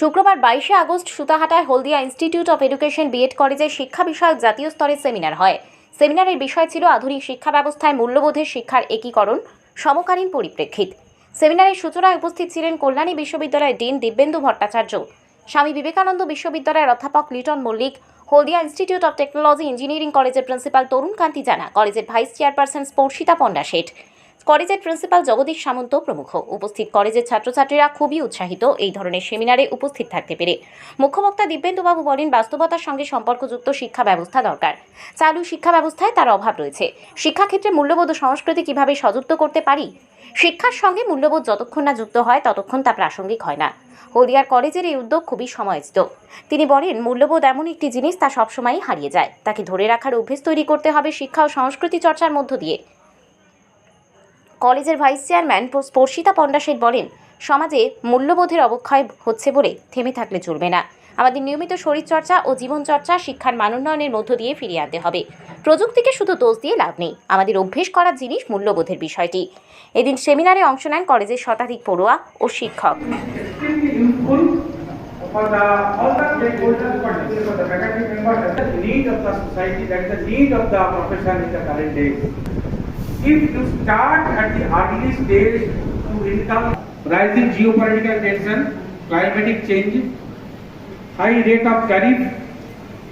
শুক্রবার বাইশে August সুতাহাটায় Haldia institute of education B Ed কলেজে শিক্ষা বিষয়ক জাতীয় স্তরের সেমিনার হয়। সেমিনারের বিষয় ছিল আধুনিক শিক্ষা ব্যবস্থায় মূল্যবোধের শিক্ষার একীকরণ, সমকালীন পরিপ্রেক্ষিত। সেমিনারের সূচনায় উপস্থিত ছিলেন কল্যাণী বিশ্ববিদ্যালয়ের ডিন দিব্যেন্দু ভট্টাচার্য, স্বামী বিবেকানন্দ বিশ্ববিদ্যালয়ের অধ্যাপক Liton Mallick, Haldia institute of technology engineering কলেজের প্রিন্সিপাল তরুণ কান্তি জানা, কলেজের ভাইস চেয়ারপারসন স্পর্শিতা পণ্ডা শেঠ। কলেজের প্রিন্সিপাল জগদীশ সামন্ত প্রমুখ। উপস্থিত কলেজের ছাত্রছাত্রীরা খুবই উৎসাহিত। এই ধরনের সেমিনারে উপস্থিত থাকতে পেরে মুখ্যবক্তা দিব্যেন্দুবাবু বলেন, বাস্তবতার সঙ্গে সম্পর্কযুক্ত শিক্ষা ব্যবস্থা দরকার। চালু শিক্ষা ব্যবস্থায় তার অভাব রয়েছে। শিক্ষাক্ষেত্রে মূল্যবোধ সংস্কৃতি কীভাবে সযুক্ত করতে পারি? শিক্ষার সঙ্গে মূল্যবোধ যতক্ষণ না যুক্ত হয়, ততক্ষণ তা প্রাসঙ্গিক হয় না। হলদিয়ার কলেজের এই উদ্যোগ খুবই সময়োচিত তিনি বলেন, মূল্যবোধ এমন একটি জিনিস তা সবসময়ই হারিয়ে যায়। তাকে ধরে রাখার অভ্যেস তৈরি করতে হবে শিক্ষা ও সংস্কৃতি চর্চার মধ্য দিয়ে। কলেজের ভাইস চেয়ারম্যান স্পর্শিতা পণ্ডা শেঠ বলেন, সমাজে মূল্যবোধের অবক্ষয় হচ্ছে বলে থেমে থাকলে চলবে না। আমাদের নিয়মিত শরীরচর্চা ও জীবনচর্চা শিক্ষার মানোন্নয়নের মধ্য দিয়ে ফিরিয়ে আনতে হবে। প্রযুক্তিকে শুধু দোষ দিয়ে লাভ নেই, আমাদের অভ্যেস করার জিনিস মূল্যবোধের বিষয়টি। এদিন সেমিনারে অংশ নেন কলেজের শতাধিক পড়ুয়া ও শিক্ষক. If you start at the early stage to income rising geopolitical tension, climatic change, high rate of tariff,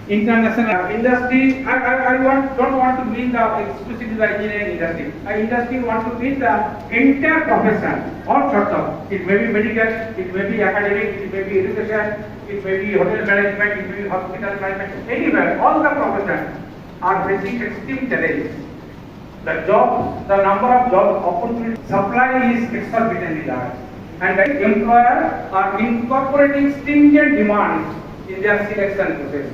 international industry, I, I, I want, don't want to mean the exclusively the engineering industry. I industry want to mean the entire profession, all sorts of. It may be medical, it may be academic, it may be education, it may be hotel management, it may be hospital management, anywhere, all the professions are facing extreme challenges. The job, the number of job opportunities, supply is exorbitantly large. And the employer are incorporating stringent demands in their selection process.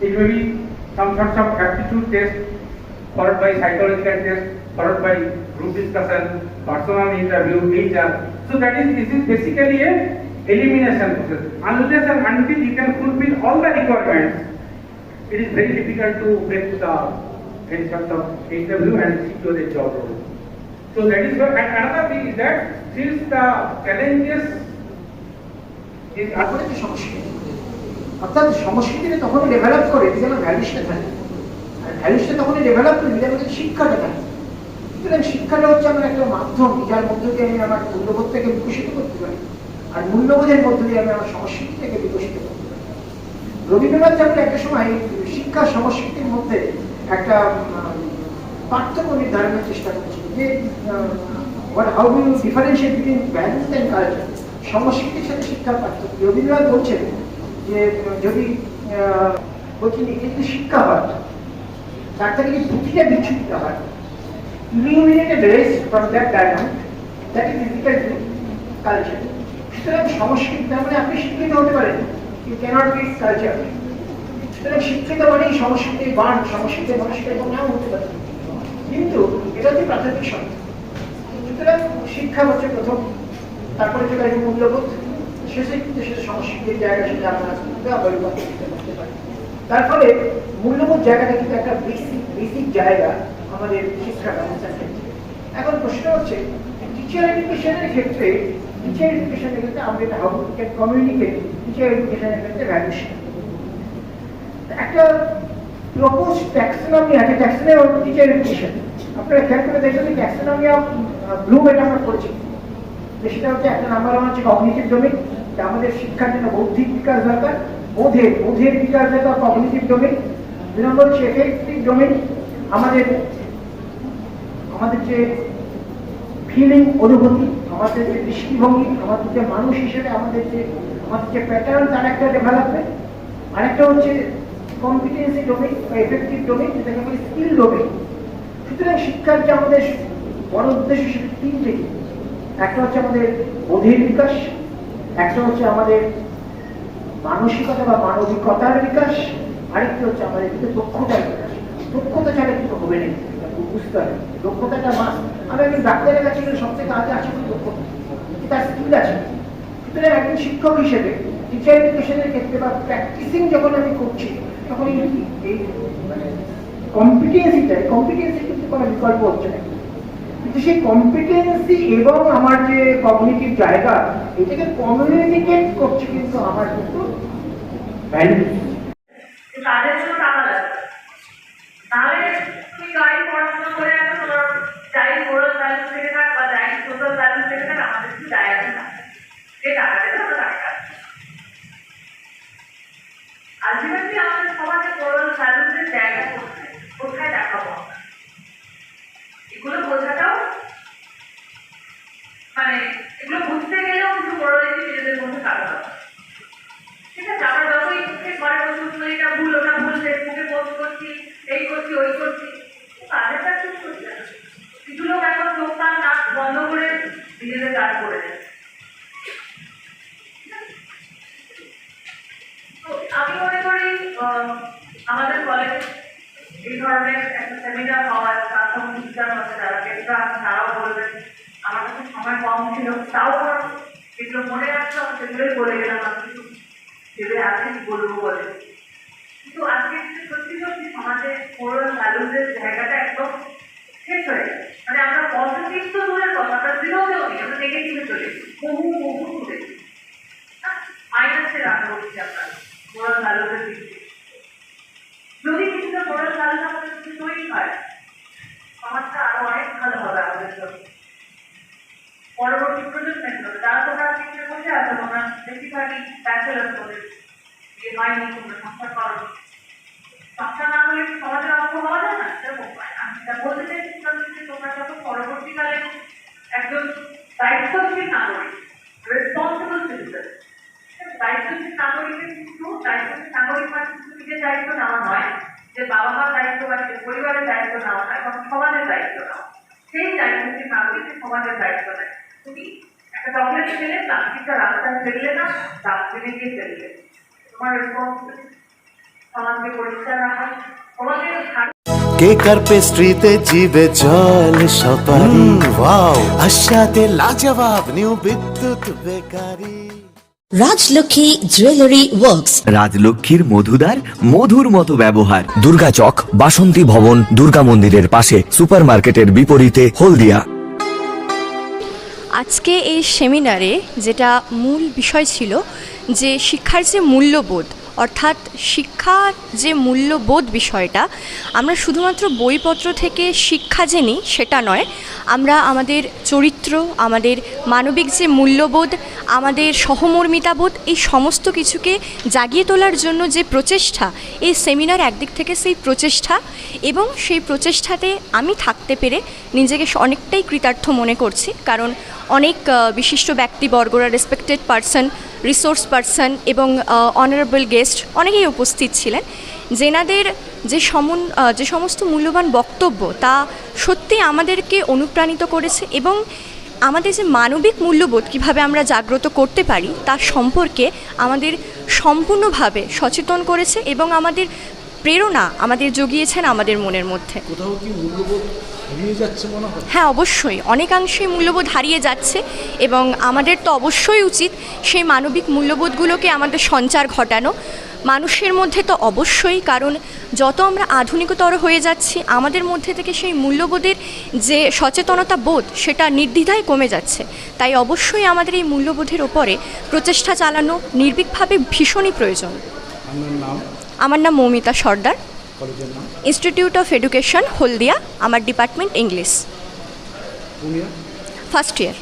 It may be some sorts of aptitude test, followed by psychological test, followed by group discussion, personal interview, HR. So that is, this is basically a elimination process. Unless and until you can fulfill all the requirements, it is very difficult to break the any sort of interview and secure a job role. So that is what, and another thing is that since the challenges is তারপরে যে সংস্কৃতি অর্থাৎ সংস্কৃতিটা তখনই develop করে যেন ভ্যালুসটা থাকে। আর ভ্যালুসটা তখনই ডেভেলপ করে যেন আমাদের শিক্ষাটা থাকে। সুতরাং শিক্ষাটা হচ্ছে আমার একটা মাধ্যম যার মধ্য দিয়ে আমি আমার মূল্যবোধটাকে বিকশিত করতে পারি। আর মূল্যবোধের মধ্য দিয়ে আমি আমার সংস্কৃতিটাকে বিকশিত করতে পারি। রবীন্দ্রনাথ ঠাকুর একটা সময় শিক্ষা সংস্কৃতির মধ্যে একটা পার্থক্য নির্ধারণের চেষ্টা করেছিল যে how you differentiate between and culture সংস্কৃতির সাথে পার্থক্য। রবীন্দ্রনাথ বলছেন যে যদি বলছেন শিক্ষা হয়, তার থেকে যদি দুটিটা বিচ্ছুরিত হয়? From that diamond, that is difficult to culture. সুতরাং সংস্কৃতি, তার মানে আপনি শিক্ষিত হতে পারেন ইউ ক্যানট বি কালচার সুতরাং শিক্ষিত মানেই সংস্কৃতির বান সংস্কৃতির মানুষকে এবং নাও হতে পারে। কিন্তু এটা হচ্ছে প্রাথমিক সংখ্যা সুতরাং শিক্ষা হচ্ছে প্রথম, তারপরে চলে আসবে মূল্যবোধ। শেষে কিন্তু সেটা সংস্কৃতির জায়গা সেটা আমরা পরিবর্তন করতে পারি। তার ফলে মূল্যবোধ জায়গাটা কিন্তু একটা বেসিক বেসিক জায়গা আমাদের শিক্ষা ব্যবস্থার ক্ষেত্রে। এখন প্রশ্ন হচ্ছে টিচার এডুকেশনের ক্ষেত্রে টিচার এডুকেশনের ক্ষেত্রে আমরা এটা হাউ ক্যান কমিউনিকেট টিচার এডুকেশনের ক্ষেত্রে ভ্যালুয়েশন একটা প্রপোজ ট্যাক্সোনমি আছে ট্যাক্সোনমি টিচার এডুকেশন আপনারা খেয়াল করে দেখবেন ট্যাক্সোনমি অফ এটা আমরা যে সেটা হচ্ছে একটা নাম্বার ওয়ান হচ্ছে কগনিটিভ ডোমেন আমাদের শিক্ষার জন্য বৌদ্ধিক বিকাশ দরকার। বোধের বোধের বিকাশ দরকার কগনিটিভ ডোমেন দুই নম্বর হচ্ছে এফেক্টিভ ডোমেন আমাদের আমাদের যে ফিলিং অনুভূতি, আমাদের যে দৃষ্টিভঙ্গি, আমাদের যে মানুষ হিসেবে আমাদের যে আমাদের যে প্যাটার্ন তার একটা ডেভেলপমেন্ট আরেকটা হচ্ছে কম্পিটেন্সি ডোমেন বা এফেক্টিভ ডোমেন যেটাকে বলি স্কিল ডোমেন সুতরাং শিক্ষার যে আমাদের বড় উদ্দেশ্য সেটা তিনটে। একটা হচ্ছে আমাদের বোধের বিকাশ, একটা হচ্ছে আমাদের মানসিকতা বা মানবিকতার বিকাশ, আরেকটি হচ্ছে আমাদের কিন্তু দক্ষতার বিকাশ। দক্ষতা ছাড়া কিন্তু হবে না বুঝতে হবে। দক্ষতাটা মাস আমি একজন ডাক্তারের কাছে গেলে সব থেকে আগে আছে কি দক্ষতা তার স্কিল আছে। সুতরাং একজন শিক্ষক হিসেবে টিচার এডুকেশনের ক্ষেত্রে বা প্র্যাকটিসিং যখন আমি করছি, তখন এই মানে কম্পিটেন্সিটা কম্পিটেন্সি কিন্তু কোনো বিকল্প হচ্ছে না। যে সেই কম্পিটেন্সি এবং আমার যে কগনিটিভ জায়গা, এটাকে কমিউনিকেট করছে কিন্তু আমার কিন্তু ভ্যালু তাদের জন্য টাকা লাগবে তাহলে তুমি যাই পড়াশোনা করে আসো তোমার যাই মোরাল ভ্যালু থেকে থাক বা যাই সোশ্যাল ভ্যালু থেকে থাক, আমাদের কিছু যায় না। সে টাকা দেবে আমরা টাকা আলটিমেটলি আমাদের সমাজে মোরাল ভ্যালুদের জায়গা কোথায় কোথায় দেখাবো এগুলো বোঝাটাও মানে এগুলো বুঝতে গেলেও কিছু মোরালিটি নিজেদের মধ্যে কাটা হবে ঠিক আছে আমরা যতই মুখে ঘরে বসে বসে এটা ভুল ওটা ভুল ফেসবুকে পোস্ট করছি এই করছি ওই করছি তাদের কাজ কিছু করছে না কিছু লোক এখন চোখ কান নাক বন্ধ করে নিজেদের কাজ করে দেয় তো আমি মনে করি আহ, আমাদের কলেজে এই ধরনের একটা সেমিনার হওয়ার তার সঙ্গে টিচার আছে যারা কেন্দ্র আছে তারাও বলবেন আমার কাছে সময় কম ছিল তাও আমার যেগুলো মনে রাখতে হবে সেগুলোই বলে গেলাম আমি কিছু ভেবে আছি বলব বলে কিন্তু আজকে কিন্তু সত্যি সত্যি সমাজে মোরাল ভ্যালুজের জায়গাটা একদম শেষ হয়ে গেছে মানে আমরা পজিটিভ তো দূরের কথা আমরা জিরোতেও নেই আমরা নেগেটিভে চলে গেছি বহু বহু দূরে মাইনাসের রান্না করছি আমরা মোরাল ভ্যালুজের দিক থেকে যদি কিছুটা মোরাল ভ্যালুজ আমাদের যদি তৈরি হয় সমাজটা আরও অনেক ভালো হবে আমাদের জন্য পরবর্তী প্রজন্মের জন্য যারা তোমরা চিন্তা করতে আসো তোমরা বেশিরভাগই ব্যাচেলার করে বিয়ে হয়নি তোমরা সংসার করো সংসার না হলে কি সমাজের অঙ্গ হওয়া যায় না সেরকম হয় আমি যেটা বলতে চাইছিলাম যে তোমরা যখন পরবর্তীকালে একজন দায়িত্বশীল নাগরিক রেসপন্সিবল সিটিজেন দায়িত্বশীল নাগরিকের কিন্তু দায়িত্বশীল নাগরিক মানে শুধু নিজের দায়িত্ব নেওয়া নয় যে বাবা মার দায়িত্ব বা নিজের পরিবারের দায়িত্ব নেওয়া নয় এবং সমাজের দায়িত্ব নেওয়া সেই দায়িত্বশীল নাগরিক সমাজের দায়িত্ব নেয়। তুমি একটা চকলেট খেলে প্লাস্টিকটা রাস্তায় ফেললে না ডাস্টবিনে গিয়ে ফেললে। তোমার রেসপন্সিবিলিটি সমাজকে পরিষ্কার রাখা। সমাজের কেকার পেস্ট্রিতে জিবে জল সপারি? ওয়াও। আশাতে লাজবাব new Bidyut bakery. Rajlakshmi jewellery works রাজলক্ষ্মীর মধুদার মধুর মতো ব্যবহার। দুর্গা চক বাসন্তী ভবন দুর্গা মন্দিরের পাশে সুপারমার্কেটের বিপরীতে হলদিয়া। আজকে এই সেমিনারে যেটা মূল বিষয় ছিল যে শিক্ষার যে মূল্যবোধ অর্থাৎ শিক্ষার যে মূল্যবোধ বিষয়টা, আমরা শুধুমাত্র বইপত্র থেকে শিক্ষা যে নিই সেটা নয়, আমরা আমাদের চরিত্র, আমাদের মানবিক যে মূল্যবোধ, আমাদের সহমর্মিতাবোধ, এই সমস্ত কিছুকে জাগিয়ে তোলার জন্য যে প্রচেষ্টা, এই সেমিনার একদিক থেকে সেই প্রচেষ্টা এবং সেই প্রচেষ্টাতে আমি থাকতে পেরে নিজেকে অনেকটাই কৃতার্থ মনে করছি। কারণ অনেক বিশিষ্ট ব্যক্তিবর্গরা রেসপেক্টেড পারসন রিসোর্স পার্সন এবং অনারেবল গেস্ট অনেকেই উপস্থিত ছিলেন। জেনাদের যে সমন যে সমস্ত মূল্যবান বক্তব্য তা সত্যি আমাদেরকে অনুপ্রাণিত করেছে এবং আমাদের যে মানবিক মূল্যবোধ কীভাবে আমরা জাগ্রত করতে পারি, তার সম্পর্কে আমাদের সম্পূর্ণভাবে সচেতন করেছে এবং আমাদের প্রেরণা আমাদের জগিয়েছেন আমাদের মনের মধ্যে। কোথাও কি মূল্যবোধ হারিয়ে যাচ্ছে মনে হয়? হ্যাঁ অবশ্যই। অনেকাংশেই মূল্যবোধ হারিয়ে যাচ্ছে এবং আমাদের তো অবশ্যই উচিত সেই মানবিক মূল্যবোধগুলোকে আমাদের সঞ্চার ঘটানো। মানুষের মধ্যে তো অবশ্যই কারণ যত আমরা আধুনিকতর হয়ে যাচ্ছি আমাদের মধ্যে থেকে সেই মূল্যবোধের যে সচেতনতা বোধ সেটা নির্দ্বিধায় কমে যাচ্ছে। তাই অবশ্যই আমাদের এই মূল্যবোধের ওপরে প্রচেষ্টা চালানো নির্ভীকভাবে ভীষণই প্রয়োজন। আপনার নাম? আমার নাম Moumita Sardar. Institute of education Haldia আমার department English first year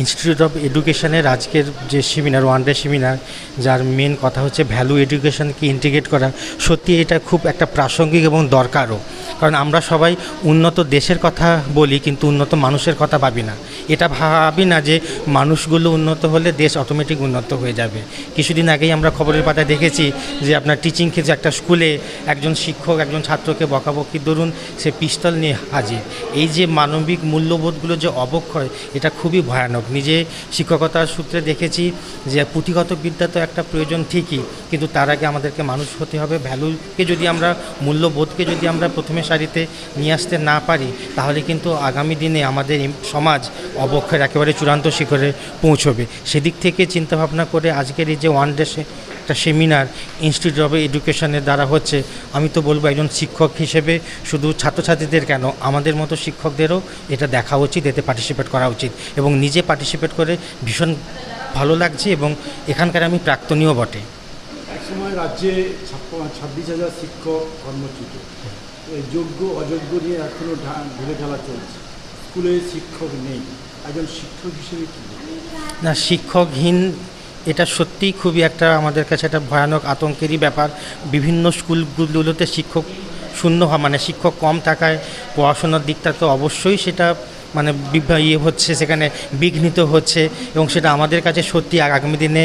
institute of এডুকেশনের আজকের যে সেমিনার ওয়ান ডে সেমিনার যার মেন কথা হচ্ছে ভ্যালু এডুকেশনকে ইন্টিগ্রেট করা সত্যি এটা খুব একটা প্রাসঙ্গিক এবং দরকারও। কারণ আমরা সবাই উন্নত দেশের কথা বলি, কিন্তু উন্নত মানুষের কথা ভাবি না। এটা ভাবি না যে মানুষগুলো উন্নত হলে দেশ অটোমেটিক উন্নত হয়ে যাবে। কিছুদিন আগেই আমরা খবরের পাতায় দেখেছি যে আপনার টিচিং যে একটা স্কুলে একজন শিক্ষক, একজন ছাত্রকে বকাবকি ধরুন, সে পিস্তল নিয়ে হাজির। এই যে মানবিক মূল্যবোধগুলো যে অবক্ষয়, এটা খুবই ভয়ানক। নিজে শিক্ষকতার সূত্রে দেখেছি যে পুঁথিগত বিদ্যা তো একটা প্রয়োজন ঠিকই, কিন্তু তার আগে আমাদেরকে মানুষ হতে হবে। ভ্যালুকে যদি আমরা, মূল্যবোধকে যদি আমরা প্রথমে সারিতে নিয়ে আসতে না পারি, তাহলে কিন্তু আগামী দিনে আমাদের সমাজ অবক্ষয়ের একেবারে চূড়ান্ত শিখরে পৌঁছবে। সেদিক থেকে চিন্তাভাবনা করে আজকের এই যে ওয়ান ডে একটা সেমিনার ইনস্টিটিউট অফ এডুকেশনের দ্বারা হচ্ছে, আমি তো বলব একজন শিক্ষক হিসেবে, শুধু ছাত্রছাত্রীদের কেন, আমাদের মতো শিক্ষকদেরও এটা দেখা উচিত, এতে পার্টিসিপেট করা উচিত। এবং নিজে পার্টিসিপেট করে ভীষণ ভালো লাগছে এবং এখানকার আমি প্রাক্তনীয় বটে। একসময় রাজ্যে ছাপ্প- ছাব্বিশ হাজার শিক্ষক কর্মচ্যুত। এই যোগ্য, অযোগ্য নিয়ে এখনও ঢেলে ঢালা চলছে। স্কুলে শিক্ষক নেই। একজন শিক্ষক হিসেবে কী? না, শিক্ষকহীন, এটা সত্যিই খুবই একটা আমাদের কাছে একটা ভয়ানক আতঙ্কেরই ব্যাপার। বিভিন্ন স্কুলগুলোতে শিক্ষক শূন্য হওয়া মানে শিক্ষক কম থাকায় পড়াশোনার দিকটা তো অবশ্যই সেটা মানে ইয়ে হচ্ছে সেখানে বিঘ্নিত হচ্ছে এবং সেটা আমাদের কাছে সত্যি আগামী দিনে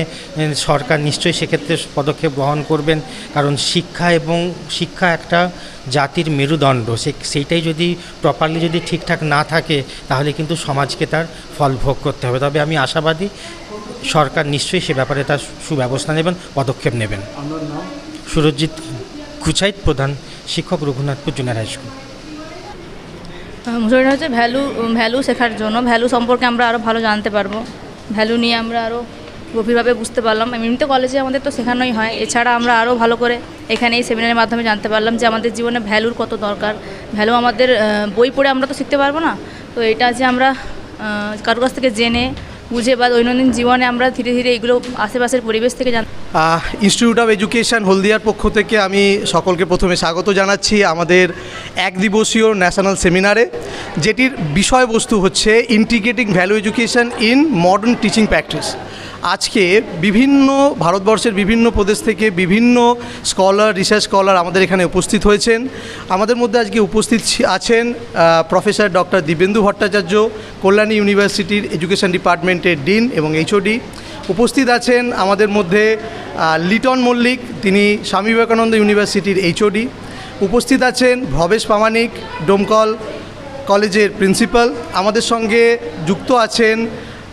সরকার নিশ্চয়ই সেক্ষেত্রে পদক্ষেপ গ্রহণ করবেন। কারণ শিক্ষা এবং শিক্ষা একটা জাতির মেরুদণ্ড। সে সেইটাই যদি প্রপারলি যদি ঠিকঠাক না থাকে তাহলে কিন্তু সমাজকে তার ফল ভোগ করতে হবে। তবে আমি আশাবাদী সরকার নিশ্চয়ই সে ব্যাপারে তার সুব্যবস্থা নেবেন পদক্ষেপ নেবেন। সুরজিৎ কুচাইত প্রধান শিক্ষক রঘুনাথপুর জুনিয়র হাই স্কুল হচ্ছে ভ্যালু ভ্যালু শেখার জন্য ভ্যালু সম্পর্কে আমরা আরও ভালো জানতে পারব। ভ্যালু নিয়ে আমরা আরও গভীরভাবে বুঝতে পারলাম। এমনিতে কলেজে আমাদের তো শেখানোই হয়। এছাড়া আমরা আরও ভালো করে এখানে এই সেমিনারের মাধ্যমে জানতে পারলাম যে আমাদের জীবনে ভ্যালুর কত দরকার। ভ্যালু আমাদের বই পড়ে আমরা তো শিখতে পারব না। তো এটা যে আমরা কারোর কাছ থেকে জেনে বুঝে বা দৈনন্দিন জীবনে আমরা ধীরে ধীরে এগুলো আশেপাশের পরিবেশ থেকে জান ইনস্টিটিউট অফ এডুকেশান হলদিয়ার পক্ষ থেকে আমি সকলকে প্রথমে স্বাগত জানাচ্ছি আমাদের এক দিবসীয় ন্যাশনাল সেমিনারে, যেটির বিষয়বস্তু হচ্ছে integrating value education in modern teaching practice আজকে বিভিন্ন ভারতবর্ষের বিভিন্ন প্রদেশ থেকে বিভিন্ন স্কলার, রিসার্চ স্কলার আমাদের এখানে উপস্থিত হয়েছেন। আমাদের মধ্যে আজকে উপস্থিত আছেন প্রফেসর ডক্টর দিবেন্দু ভট্টাচার্য, কল্যাণী ইউনিভার্সিটির এডুকেশন ডিপার্টমেন্টের ডিন এবং এইচওডি। উপস্থিত আছেন আমাদের মধ্যে লিটন মল্লিক, তিনি স্বামী বিবেকানন্দ ইউনিভার্সিটির এইচওডি। উপস্থিত আছেন ভবেশ প্রামাণিক, ডোমকল কলেজের প্রিন্সিপাল। আমাদের সঙ্গে যুক্ত আছেন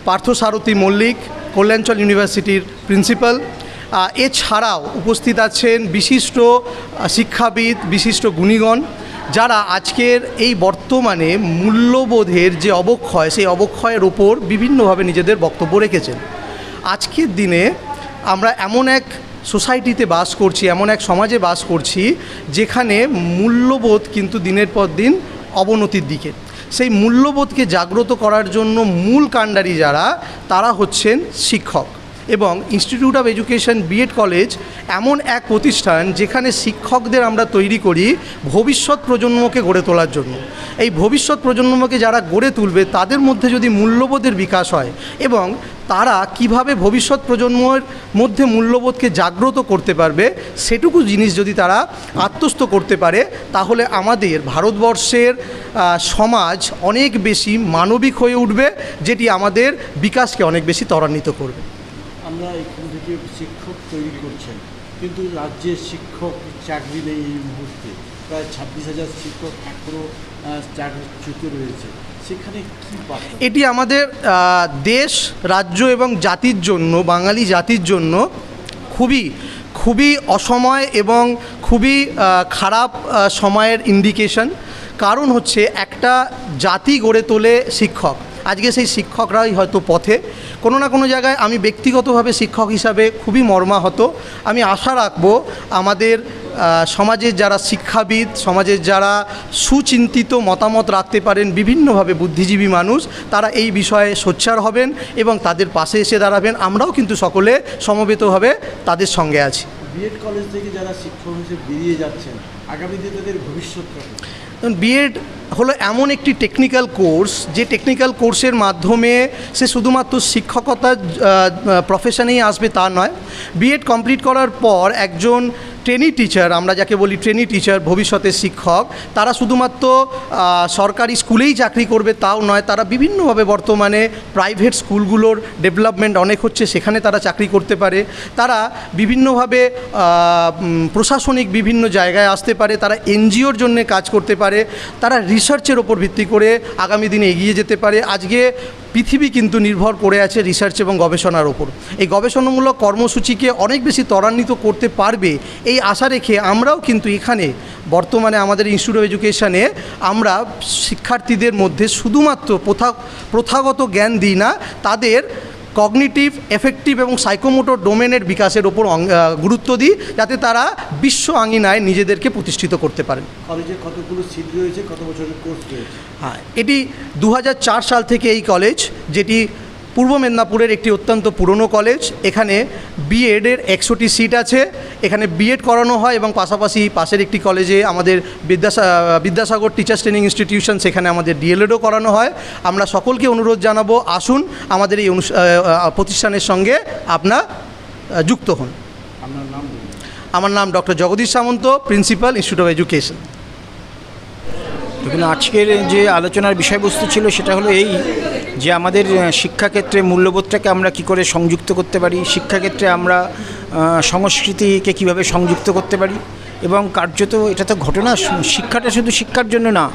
পার্থসারথী মল্লিক কল্যাণচল ইউনিভার্সিটির প্রিন্সিপাল। এছাড়াও উপস্থিত আছেন বিশিষ্ট শিক্ষাবিদ, বিশিষ্ট গুণীগণ, যারা আজকের এই বর্তমানে মূল্যবোধের যে অবক্ষয়, সেই অবক্ষয়ের ওপর বিভিন্নভাবে নিজেদের বক্তব্য রেখেছেন। আজকের দিনে আমরা এমন এক সোসাইটিতে বাস করছি, এমন এক সমাজে বাস করছি, যেখানে মূল্যবোধ কিন্তু দিনের পর দিন অবনতির দিকে। সেই মূল্যবোধকে জাগ্রত করার জন্য মূল কাণ্ডারি যারা তারা হচ্ছেন শিক্ষক। এবং institute of education BEd college এমন এক প্রতিষ্ঠান যেখানে শিক্ষকদের আমরা তৈরি করি ভবিষ্যৎ প্রজন্মকে গড়ে তোলার জন্য। এই ভবিষ্যৎ প্রজন্মকে যারা গড়ে তুলবে, তাদের মধ্যে যদি মূল্যবোধের বিকাশ হয় এবং তারা কীভাবে ভবিষ্যৎ প্রজন্মের মধ্যে মূল্যবোধকে জাগ্রত করতে পারবে, সেটুকু জিনিস যদি তারা আত্মস্থ করতে পারে, তাহলে আমাদের ভারতবর্ষের সমাজ অনেক বেশি মানবিক হয়ে উঠবে, যেটি আমাদের বিকাশকে অনেক বেশি ত্বরান্বিত করবে। আমরা এখান থেকে শিক্ষক তৈরি করছেন। কিন্তু রাজ্যের শিক্ষক চাকরি নেই এই মুহূর্তে। প্রায় ছাব্বিশ হাজার শিক্ষক এখনও চাকরিচ্যুত রয়েছে। সেখানে কী এটি আমাদের দেশ, রাজ্য এবং জাতির জন্য, বাঙালি জাতির জন্য খুবই খুবই অসময় এবং খুবই খারাপ সময়ের ইন্ডিকেশন কারণ হচ্ছে একটা জাতি গড়ে তোলে শিক্ষক। আজকে সেই শিক্ষকরাই হয়তো পথে। কোনো না কোনো জায়গায় আমি ব্যক্তিগতভাবে শিক্ষক হিসাবে খুবই মর্মাহত। আমি আশা রাখব আমাদের সমাজের যারা শিক্ষাবিদ সমাজের যারা সুচিন্তিত মতামত রাখতে পারেন বিভিন্নভাবে বুদ্ধিজীবী মানুষ তারা এই বিষয়ে সোচ্চার হবেন এবং তাদের পাশে এসে দাঁড়াবেন। আমরাও কিন্তু সকলে সমবেতভাবে তাদের সঙ্গে আছি। বিএড কলেজ থেকে যারা শিক্ষক হিসেবে বেরিয়ে যাচ্ছেন আগামী দিনে তাদের ভবিষ্যৎটা কি? বিএড হলো এমন একটি টেকনিক্যাল কোর্স যে টেকনিক্যাল কোর্সের মাধ্যমে সে শুধুমাত্র শিক্ষকতার প্রফেশনেই আসবে তা নয়। বিএড কমপ্লিট করার পর একজন ট্রেনি টিচার আমরা যাকে বলি ট্রেনি টিচার ভবিষ্যতের শিক্ষক, তারা শুধুমাত্র সরকারি স্কুলেই চাকরি করবে তাও নয়, তারা বিভিন্নভাবে বর্তমানে প্রাইভেট স্কুলগুলোর ডেভেলপমেন্ট অনেক হচ্ছে, সেখানে তারা চাকরি করতে পারে। তারা বিভিন্নভাবে প্রশাসনিক বিভিন্ন জায়গায় আসতে পারে, তারা এনজিওর জন্য কাজ করতে পারে, তারা রিসার্চের ওপর ভিত্তি করে আগামী দিনে এগিয়ে যেতে পারে। আজকে পৃথিবী কিন্তু নির্ভর করে আছে রিসার্চ এবং গবেষণার ওপর এই গবেষণামূলক কর্মসূচিকে অনেক বেশি ত্বরান্বিত করতে পারবে এই আশা রেখে আমরাও কিন্তু এখানে, বর্তমানে আমাদের ইনস্টিটিউট অফ এডুকেশানে আমরা শিক্ষার্থীদের মধ্যে শুধুমাত্র প্রথা প্রথাগত জ্ঞান দিই না, তাদের কগনিটিভ এফেক্টিভ এবং সাইকোমোটর ডোমেনের বিকাশের ওপর গুরুত্ব দিই যাতে তারা বিশ্ব আঙিনায় নিজেদেরকে প্রতিষ্ঠিত করতে পারেন। কলেজে কতগুলো সিট রয়েছে? কত বছরের কোর্স রয়েছে? হ্যাঁ এটি দু হাজার চার সাল থেকে এই কলেজ যেটি পূর্ব মেদিনীপুরের একটি অত্যন্ত পুরনো কলেজ। এখানে বিএডের একশোটি সিট আছে। এখানে বিএড করানো হয় এবং পাশাপাশি পাশের একটি কলেজে আমাদের বিদ্যাসা বিদ্যাসাগর টিচার্স ট্রেনিং ইনস্টিটিউশন সেখানে আমাদের ডিএলএডও করানো হয়। আমরা সকলকে অনুরোধ জানাব আসুন আমাদের এই প্রতিষ্ঠানের সঙ্গে আপনার যুক্ত হন। নাম আমার নাম doctor Jagadish Samanta principal institute of education দেখুন আজকের যে আলোচনার বিষয়বস্তু ছিল সেটা হলো এই যে আমাদের শিক্ষাক্ষেত্রে মূল্যবোধটাকে আমরা কি করে সংযুক্ত করতে পারি, শিক্ষাক্ষেত্রে আমরা সংস্কৃতিকে কীভাবে সংযুক্ত করতে পারি এবং কার্যত এটা তো ঘটনা, শিক্ষাটা শুধু শিক্ষার জন্য না,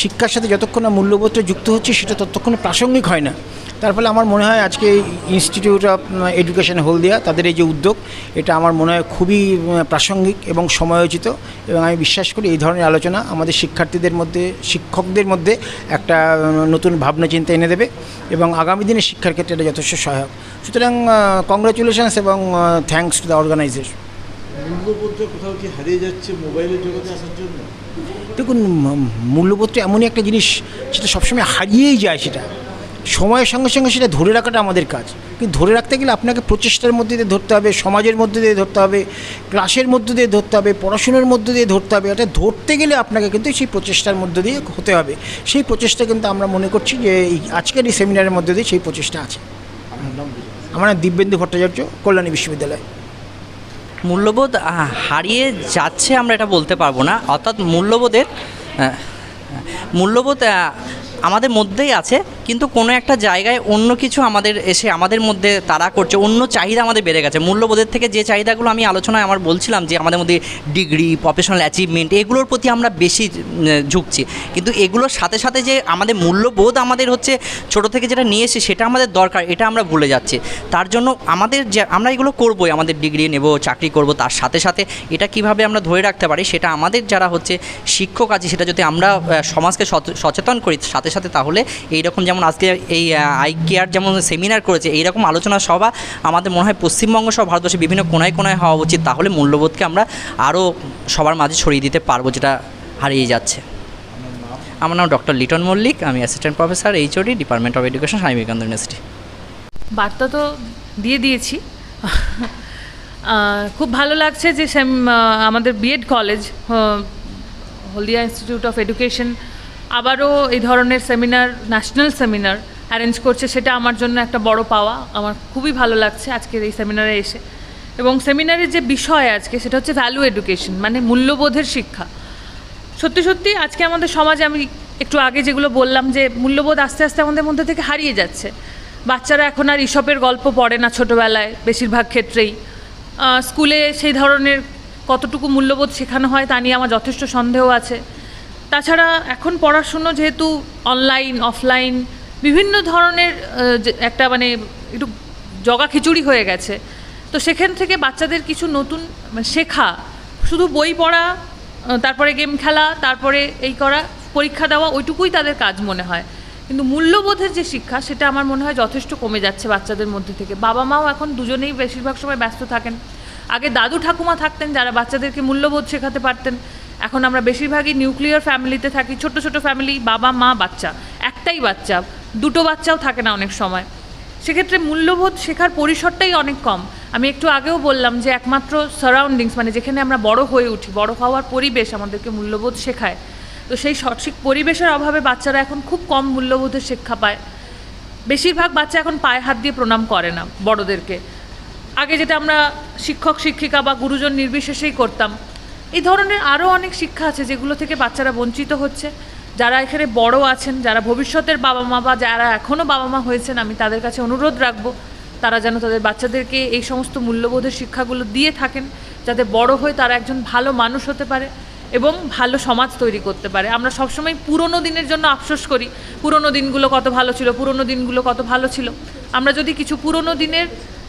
শিক্ষার সাথে যতক্ষণ না মূল্যবোধটা যুক্ত হচ্ছে সেটা ততক্ষণ প্রাসঙ্গিক হয় না। তার ফলে আমার মনে হয় আজকে ইনস্টিটিউট অফ এডুকেশন হলদিয়া, তাদের এই যে উদ্যোগ, এটা আমার মনে হয় খুবই প্রাসঙ্গিক এবং সময়োচিত এবং আমি বিশ্বাস করি এই ধরনের আলোচনা আমাদের শিক্ষার্থীদের মধ্যে, শিক্ষকদের মধ্যে একটা নতুন ভাবনা, চিন্তা এনে দেবে এবং আগামী দিনে শিক্ষার ক্ষেত্রে এটা যথেষ্ট সহায়ক। সুতরাং কংগ্রাচুলেশনস এবং থ্যাঙ্কস টু দ্য অর্গানাইজেশন মূল্যবোধটা কোথাও কি হারিয়ে যাচ্ছে মোবাইলের জগতে আসার জন্য? দেখুন মূল্যবোধটা এমনই একটা জিনিস সেটা সবসময় হারিয়েই যায় সেটা। সময়ের সঙ্গে সঙ্গে সেটা ধরে রাখাটা আমাদের কাজ। কিন্তু ধরে রাখতে গেলে আপনাকে প্রচেষ্টার মধ্যে দিয়ে ধরতে হবে সমাজের মধ্যে দিয়ে ধরতে হবে ক্লাসের মধ্যে দিয়ে ধরতে হবে পড়াশুনোর মধ্যে দিয়ে ধরতে হবে। এটা ধরতে গেলে আপনাকে কিন্তু সেই প্রচেষ্টার মধ্যে দিয়ে হতে হবে। সেই প্রচেষ্টা কিন্তু আমরা মনে করছি যে এই আজকের এই সেমিনারের মধ্যে দিয়ে সেই প্রচেষ্টা আছে। আমার নাম দিব্যেন্দু ভট্টাচার্য কল্যাণী বিশ্ববিদ্যালয়। মূল্যবোধ হারিয়ে যাচ্ছে আমরা এটা বলতে পারব না। অর্থাৎ মূল্যবোধের মূল্যবোধ আমাদের মধ্যেই আছে, কিন্তু কোনো একটা জায়গায় অন্য কিছু আমাদের এসে আমাদের মধ্যে তারা করছে, অন্য চাহিদা আমাদের বেড়ে গেছে। মূল্যবোধের থেকে যে চাহিদাগুলো আমি আলোচনায় আমার বলছিলাম যে আমাদের মধ্যে ডিগ্রি প্রফেশনাল অ্যাচিভমেন্ট এগুলোর প্রতি আমরা বেশি ঝুঁকছি। কিন্তু এগুলোর সাথে সাথে যে আমাদের মূল্যবোধ আমাদের হচ্ছে ছোট থেকে যেটা নিয়ে এসে সেটা আমাদের দরকার, এটা আমরা ভুলে যাচ্ছি। তার জন্য আমাদের যে, আমরা এগুলো করবোই, আমাদের ডিগ্রি নেব, চাকরি করব, তার সাথে সাথে এটা কীভাবে আমরা ধরে রাখতে পারি সেটা আমাদের যারা হচ্ছে শিক্ষক আছে সেটা যদি আমরা সমাজকে সচ- সচেতন করি, সাথে সাথে তাহলে এইরকম যেমন আজকে এই আই কেয়ার যেমন সেমিনার করেছে, এইরকম আলোচনা সভা আমাদের মনে হয় পশ্চিমবঙ্গ সহ ভারতবর্ষের বিভিন্ন কোনায় কোনায় হওয়া উচিত, তাহলে মূল্যবোধকে আমরা আরও সবার মাঝে ছড়িয়ে দিতে পারব, যেটা হারিয়ে যাচ্ছে। আমার নাম ডক্টর লিটন মল্লিক, আমি assistant professor HOD department of education Swami Vivekananda university বার্তা তো দিয়ে দিয়েছি। খুব ভালো লাগছে যে আমাদের BEd college Haldia institute of education আবারও এই ধরনের সেমিনার ন্যাশনাল সেমিনার অ্যারেঞ্জ করছে, সেটা আমার জন্য একটা বড় পাওয়া। আমার খুবই ভালো লাগছে আজকের এই সেমিনারে এসে। এবং সেমিনারের যে বিষয় আজকে, সেটা হচ্ছে ভ্যালু এডুকেশন মানে মূল্যবোধের শিক্ষা। সত্যি সত্যি আজকে আমাদের সমাজে আমি একটু আগে যেগুলো বললাম যে, মূল্যবোধ আস্তে আস্তে আমাদের মধ্যে থেকে হারিয়ে যাচ্ছে। বাচ্চারা এখন আর ইসপের গল্প পড়ে না ছোটোবেলায়, বেশিরভাগ ক্ষেত্রেই। স্কুলে সেই ধরনের কতটুকু মূল্যবোধ শেখানো হয় তা নিয়ে আমার যথেষ্ট সন্দেহ আছে। তাছাড়া এখন পড়াশুনো যেহেতু অনলাইন অফলাইন বিভিন্ন ধরনের একটা মানে একটু জগা খিচুড়ি হয়ে গেছে। তো সেখান থেকে বাচ্চাদের কিছু নতুন মানে শেখা, শুধু বই পড়া তারপরে গেম খেলা, তারপরে এই করা, পরীক্ষা দেওয়া, ওইটুকুই তাদের কাজ মনে হয়। কিন্তু মূল্যবোধের যে শিক্ষা, সেটা আমার মনে হয় যথেষ্ট কমে যাচ্ছে বাচ্চাদের মধ্যে থেকে। বাবা মাও এখন দুজনেই বেশিরভাগ সময় ব্যস্ত থাকেন। আগে দাদু ঠাকুমা থাকতেন, যারা বাচ্চাদেরকে মূল্যবোধ শেখাতে পারতেন। এখন আমরা বেশিরভাগই নিউক্লিয়ার ফ্যামিলিতে থাকি, ছোট ছোট ফ্যামিলি, বাবা, মা, বাচ্চা, একটাই বাচ্চা, দুটো বাচ্চাও থাকে না অনেক সময়। সেক্ষেত্রে মূল্যবোধ শেখার পরিসরটাই অনেক কম। আমি একটু আগেও বললাম যে একমাত্র সারাউন্ডিংস মানে যেখানে আমরা বড় হয়ে উঠি, বড় হওয়ার পরিবেশ আমাদেরকে মূল্যবোধ শেখায়। তো সেই সঠিক পরিবেশের অভাবে বাচ্চারা এখন খুব কম মূল্যবোধের শিক্ষা পায়। বেশিরভাগ বাচ্চা এখন পায়ে হাত দিয়ে প্রণাম করে না বড়দেরকে। আগে যেটা আমরা শিক্ষক, শিক্ষিকা বা গুরুজন নির্বিশেষেই করতাম এই ধরনের আরও অনেক শিক্ষা আছে যেগুলো থেকে বাচ্চারা বঞ্চিত হচ্ছে। যারা এখানে বড় আছেন, যারা ভবিষ্যতের বাবা মা বা যারা এখনও বাবা মা হয়েছেন, আমি তাদের কাছে অনুরোধ রাখব, তারা যেন তাদের বাচ্চাদেরকে এই সমস্ত মূল্যবোধের শিক্ষাগুলো দিয়ে থাকেন, যাতে বড় হয়ে তারা একজন ভালো মানুষ হতে পারে এবং ভালো সমাজ তৈরি করতে পারে। আমরা সবসময় পুরনো দিনের জন্য আফসোস করি, পুরনো দিনগুলো কত ভালো ছিল, পুরনো দিনগুলো কত ভালো ছিল। আমরা যদি কিছু পুরনো দিনের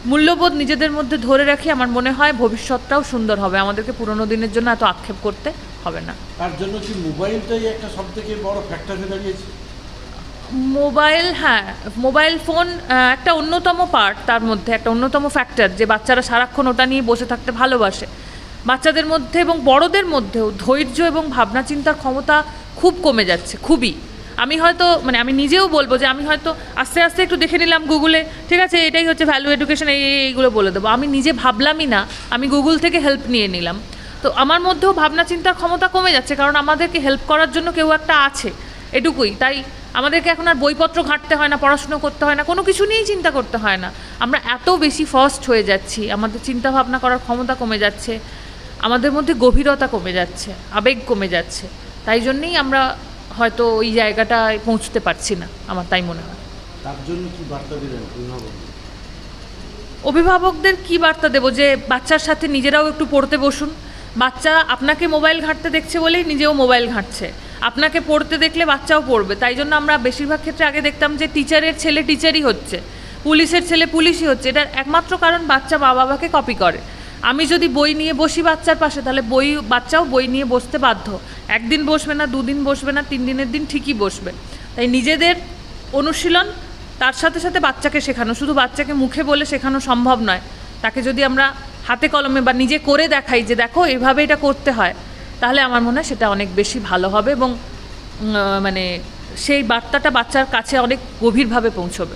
মূল্যবোধ নিজেদের মধ্যে ধরে রাখি আমার মনে হয় ভবিষ্যৎটাও সুন্দর হবে। আমাদেরকে পুরনো দিনের জন্য এত আক্ষেপ করতে হবে না। তার জন্য কি মোবাইলটাই একটা সব থেকে বড় ফ্যাক্টর হয়ে দাঁড়িয়েছে? মোবাইল হ্যাঁ মোবাইল ফোন একটা অন্যতম পার্ট তার মধ্যে একটা অন্যতম ফ্যাক্টর যে বাচ্চারা সারাক্ষণ ওটা নিয়ে বসে থাকতে ভালোবাসে। বাচ্চাদের মধ্যে এবং বড়দের মধ্যেও ধৈর্য এবং ভাবনা চিন্তার ক্ষমতা খুব কমে যাচ্ছে খুবই। আমি হয়তো মানে আমি নিজেও বলব যে আমি হয়তো আস্তে আস্তে একটু দেখে নিলাম গুগলে ঠিক আছে, এটাই হচ্ছে ভ্যালু এডুকেশন এই, এই- এইগুলো বলে দেবো। আমি নিজে ভাবলামই না, আমি গুগল থেকে হেল্প নিয়ে নিলাম। তো আমার মধ্যেও ভাবনা চিন্তার ক্ষমতা কমে যাচ্ছে, কারণ আমাদেরকে হেল্প করার জন্য কেউ একটা আছে, এটুকুই। তাই আমাদেরকে এখন আর বইপত্র ঘাঁটতে হয় না, পড়াশুনো করতে হয় না, কোনো কিছু নিয়েই চিন্তা করতে হয় না। আমরা এত বেশি ফার্স্ট হয়ে যাচ্ছি, আমাদের চিন্তা ভাবনা করার ক্ষমতা কমে যাচ্ছে, আমাদের মধ্যে গভীরতা কমে যাচ্ছে, আবেগ কমে যাচ্ছে। তাই জন্যেই আমরা হয়তো ওই জায়গাটায় পৌঁছতে পারছি না আমার তাই মনে হয়। তার জন্য কি বার্তা অভিভাবকদের কি বার্তা দেবো? যে বাচ্চার সাথে নিজেরাও একটু পড়তে বসুন। বাচ্চা আপনাকে মোবাইল ঘাঁটতে দেখছে বলেই নিজেও মোবাইল ঘাঁটছে। আপনাকে পড়তে দেখলে বাচ্চাও পড়বে। তাই জন্য আমরা বেশিরভাগ ক্ষেত্রে আগে দেখতাম যে টিচারের ছেলে টিচারই হচ্ছে পুলিশের ছেলে পুলিশই হচ্ছে। এটার একমাত্র কারণ বাচ্চা মা বাবাকে কপি করে। আমি যদি বই নিয়ে বসি বাচ্চার পাশে, তাহলে বই, বাচ্চাও বই নিয়ে বসতে বাধ্য। একদিন বসবে না, দুদিন বসবে না, তিন দিনের দিন ঠিকই বসবে। তাই নিজেদের অনুশীলন, তার সাথে সাথে বাচ্চাকে শেখানো। শুধু বাচ্চাকে মুখে বলে শেখানো সম্ভব নয়। তাকে যদি আমরা হাতে কলমে বা নিজে করে দেখাই যে, দেখো, এভাবে এটা করতে হয়, তাহলে আমার মনে হয় সেটা অনেক বেশি ভালো হবে এবং মানে সেই বার্তাটা বাচ্চার কাছে অনেক গভীরভাবে পৌঁছবে।